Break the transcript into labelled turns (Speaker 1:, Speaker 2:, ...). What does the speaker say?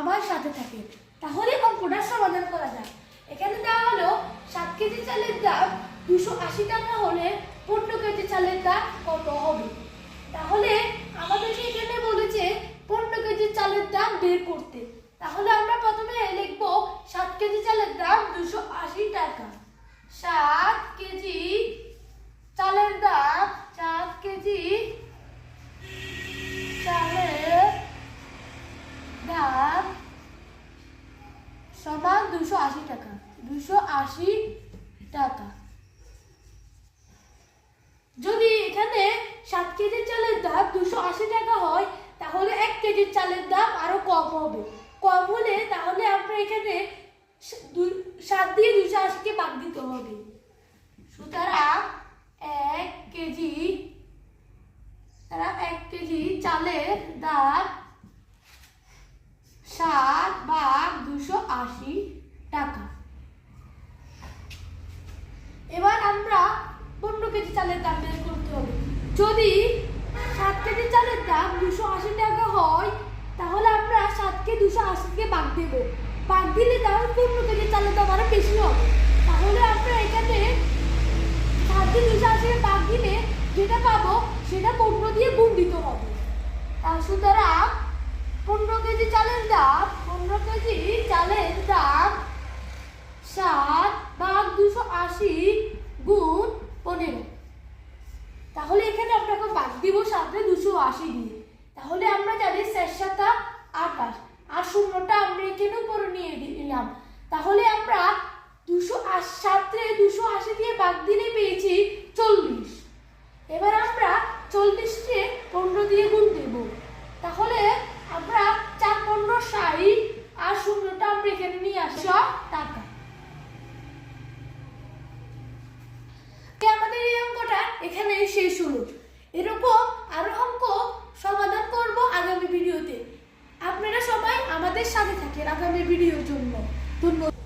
Speaker 1: আমার সাথে থাকে। তাহলে অঙ্কটা সমাধান করা যায় এখানে দেওয়া হলো সাত কেজি চালের দাম দুশো আশি টাকা হলে পনেরো কেজি চালের দাম কত হবে? তাহলে আমাদেরকে এখানে বলেছে পনেরো কেজি চালের দাম বের করতে। তাহলে আমরা প্রথমে লিখব সাত সমান দুশো আশি টাকা। দুশো আশি টাকা। যদি এখানে সাত কেজি চালের দাম দুশো আশি টাকা হয়, তাহলে এক কেজির চালের দাম আরও কম হবে। কম হলে তাহলে আমরা এখানে সাত দিয়ে দুশো আশিকে বাদ দিতে হবে। সুতরাং এক কেজি তারা এক কেজি চালের দাম সাত ভাগ দুশো আশি টাকা। এবার আমরা পনেরো কেজি চালের দাম বের করতে হবে। যদি সাত কেজি চালের দাম দুশো আশি টাকা হয়, তাহলে আমরা সাতকে দুশো আশিকে ভাগ দেবো। ভাগ দিলে তাহলে পনেরো কেজি চালের দাম আরও বেশি হবে। তাহলে আমরা এখানে সাতকে দুশো আশিকে ভাগ দিলে যেটা পাবো সেটা পনেরো দিয়ে গুণ দিতে হবে। সুতরাং পনেরো কেজি চালের দাম পনেরো কেজি চালের দাম সাত ভাগ দুশো আশি গুণ পনেরো। তাহলে এখানে এখন বাদ দিব সাথে দুশো আশি দিয়ে। তাহলে আমরা জানি শেষ সাতা আঠাশ। আর শূন্যটা আমরা এখানে উপরে নিয়ে দিলাম তাহলে আমরা দুশো আশি সাথে দুশো আশি দিয়ে বাদ দিলে পেয়েছি চল্লিশ। এবার আমরা চল্লিশকে পনেরো দিয়ে গুণ দেব। তাহলে আমরা চার পনেরো ষাট আর শূন্যটা আমরা এখানে নিয়ে আসি টাকা। অঙ্কটা এখানে শেষ হলো এরকম আরও অঙ্ক সমাধান করব আগামী ভিডিওতে। আপনারা সবাই আমাদের সাথে থাকেন আগামী ভিডিওর জন্য। ধন্যবাদ।